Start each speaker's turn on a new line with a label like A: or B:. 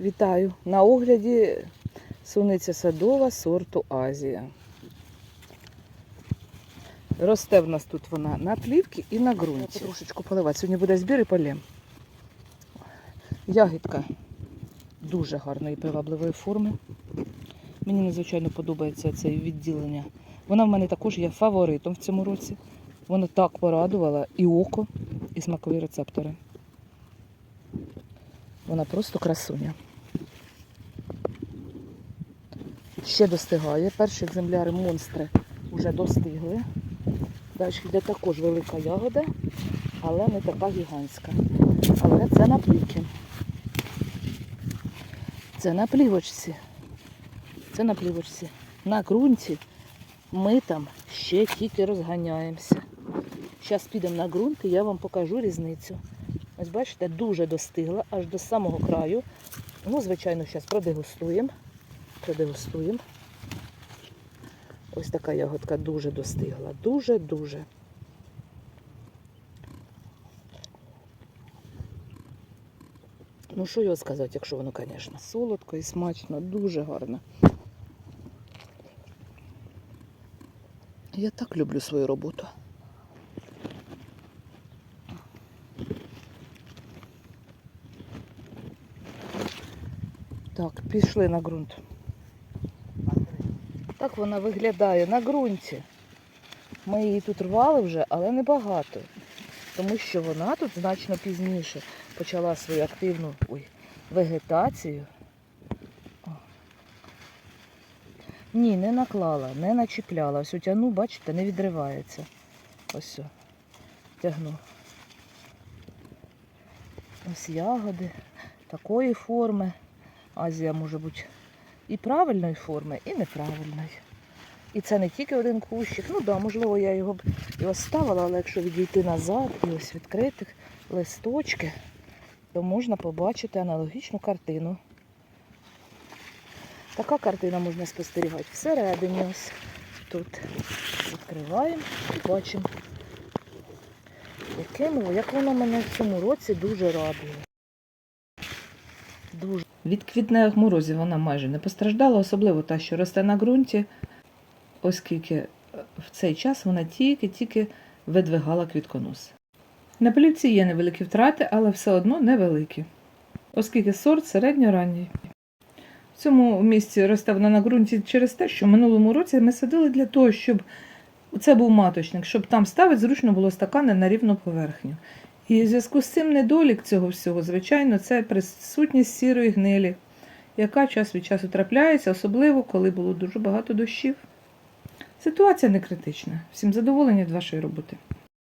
A: Вітаю! На огляді суниця садова сорту Азія. Росте в нас тут вона на плівці і на ґрунті. Трошечку поливати. Сьогодні буде збір і полем. Ягідка дуже гарної привабливої форми. Мені надзвичайно подобається це відділення. Вона в мене також є фаворитом в цьому році. Вона так порадувала і око, і смакові рецептори. Вона просто красуня. Ще достигає. Перші екземпляри монстри вже достигли. Далі йде також велика ягода, але не така гігантська. Але це на плівці. Це на плівочці. Це на плівочці. На ґрунті ми там ще тільки розганяємося. Зараз підемо на ґрунт і я вам покажу різницю. Ось бачите, дуже достигла аж до самого краю. Ну, звичайно, зараз продегустуємо. Продегустуємо. Ось така ягодка дуже достигла. Дуже-дуже. Ну, що його сказати, якщо воно, звісно, солодко і смачно, дуже гарно. Я так люблю свою роботу. Так, пішли на ґрунт. Так вона виглядає на ґрунті. Ми її тут рвали вже, але небагато. Тому що вона тут значно пізніше почала свою активну ой, вегетацію. О. Ні, не наклала, не начіпляла. Ось утягну, бачите, не відривається. Ось все. Тягну. Ось ягоди такої форми. Азія може бути і правильної форми, і неправильної. І це не тільки один кущик. Ну так, да, можливо, я його б і оставила, але якщо відійти назад і ось відкрити листочки, то можна побачити аналогічну картину. Така картина можна спостерігати всередині ось тут. Відкриваємо і бачимо, яким, як воно мене в цьому році дуже радує. Дуже. Від квітневих морозів вона майже не постраждала, особливо та, що росте на ґрунті, оскільки в цей час вона тільки-тільки видвигала квітконос. На плівці є невеликі втрати, але все одно невеликі, оскільки сорт середньоранній. В цьому місці росте вона на ґрунті через те, що в минулому році ми садили для того, щоб це був маточник, щоб там ставити зручно було стакани на рівну поверхню. І в зв'язку з цим недолік цього всього, звичайно, це присутність сірої гнилі, яка час від часу трапляється, особливо коли було дуже багато дощів. Ситуація не критична. Всім задоволення від вашої роботи.